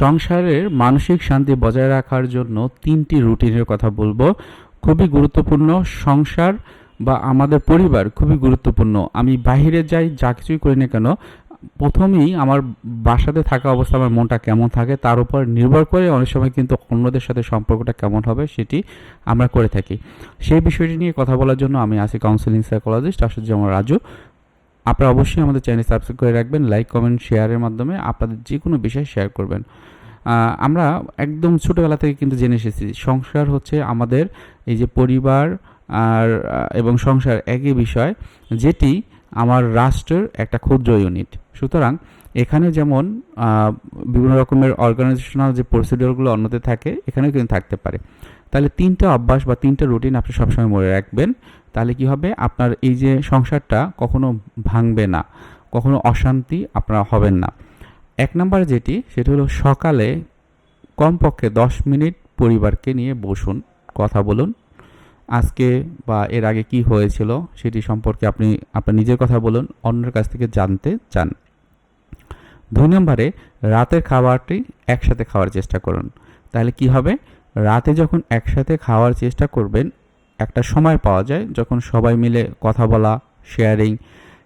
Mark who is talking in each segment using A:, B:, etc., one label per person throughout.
A: সংসারের মানসিক শান্তি বজায় রাখার জন্য তিনটি রুটিনের কথা বলব। খুবই গুরুত্বপূর্ণ সংসার বা আমাদের পরিবার খুবই গুরুত্বপূর্ণ। আমি বাইরে যাই, যা কিছুই করি না কেন, প্রথমেই আমার বাসাতে থাকা অবস্থা আমার মনটা কেমন থাকে, তার উপর নির্ভর করে অনেক সময় কিন্তু অন্যদের সাথে সম্পর্কটা কেমন হবে সেটি আমরা করে থাকি। সেই বিষয়টি নিয়ে কথা বলার জন্য আমি আছি কাউন্সিলিং সাইকোলজিস্ট আশুজ্জামান রাজু। আপনারা অবশ্যই আমাদের চ্যানেল সাবস্ক্রাইব করে রাখবেন লাইক কমেন্ট শেয়ারের মাধ্যমে আপনাদের যে কোনো বিষয় শেয়ার করবেন। আমরা একদম ছোটোবেলা থেকে কিন্তু জেনে এসেছি, সংসার হচ্ছে আমাদের এই যে পরিবার আর এবং সংসার একই বিষয়, যেটি আমার রাষ্ট্রের একটা ক্ষুদ্র ইউনিট সুতরাং এখানে যেমন বিভিন্ন রকমের অর্গানাইজেশনাল যে প্রসিডিওরগুলো অন্যতে থাকে, এখানেও কিন্তু থাকতে পারে। তাহলে তিনটা অভ্যাস বা তিনটা রুটিন আপনি সবসময় মনে রাখবেন। তাহলে কি হবে? আপনার এই যে সংসারটা কখনো ভাঙবে না, কখনো অশান্তি আপনারা হবেন না। এক নম্বর যেটি, সেটি হলো সকালে কমপক্ষে দশ মিনিট পরিবারকে নিয়ে বসুন, কথা বলুন। আজকে বা এর আগে কি হয়েছিল সেটি সম্পর্কে আপনি, আপনার নিজের কথা বলুন, অন্যের কাছ থেকে জানতে চান। দুই নম্বরে, রাতের খাবারটি একসাথে খাওয়ার চেষ্টা করুন। তাহলে কি হবে? রাতে যখন একসাথে খাওয়ার চেষ্টা করবেন, একটা সময় পাওয়া যায় যখন সবাই মিলে কথা বলা শেয়ারিং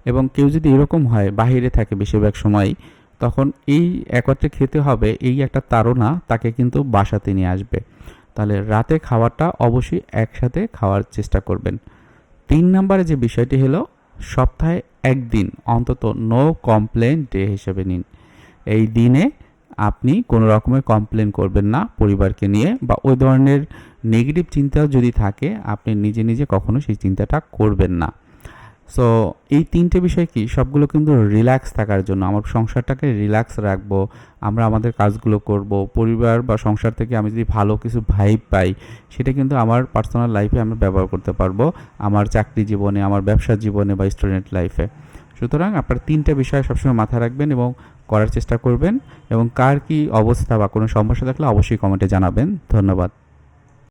A: এবং কেউ যদি এরকম হয়, বাহিরে থাকে বেশিরভাগ সময়ই তখন এই একত্রে খেতে হবে, এই একটা তাড়না তাকে কিন্তু বাসাতে নিয়ে আসবে। তাহলে রাতে খাওয়াটা অবশ্যই একসাথে খাওয়ার চেষ্টা করবেন। তিন নম্বরে যে বিষয়টি হলো, সপ্তাহে একদিন অন্তত নো কমপ্লেন ডে হিসেবে নিন। এই দিনে আপনি কোনো রকমের কমপ্লেন করবেন না পরিবারকে নিয়ে বা ওই ধরনের নেগেটিভ চিন্তাও যদি থাকে, আপনি নিজে নিজে কখনো সেই চিন্তাটা করবেন না। সো এই তিনটে বিষয় কি? সবগুলো কিন্তু রিল্যাক্স থাকার জন্য। আমার সংসারটাকে রিল্যাক্স রাখব, আমরা আমাদের কাজগুলো করব। পরিবার বা সংসার থেকে আমি যদি ভালো কিছু ভাইব পাই, সেটা কিন্তু আমার পার্সোনাল লাইফে আমি ব্যবহার করতে পারব, আমার চাকরি জীবনে, আমার ব্যবসা জীবনে বা স্টুডেন্ট লাইফে সুতরাং আপনার তিনটে বিষয় সবসময় মাথায় রাখবেন এবং করার চেষ্টা করবেন এবং কার কি অবস্থা বা কোনো সমস্যা থাকলে অবশ্যই কমেন্টে জানাবেন। ধন্যবাদ।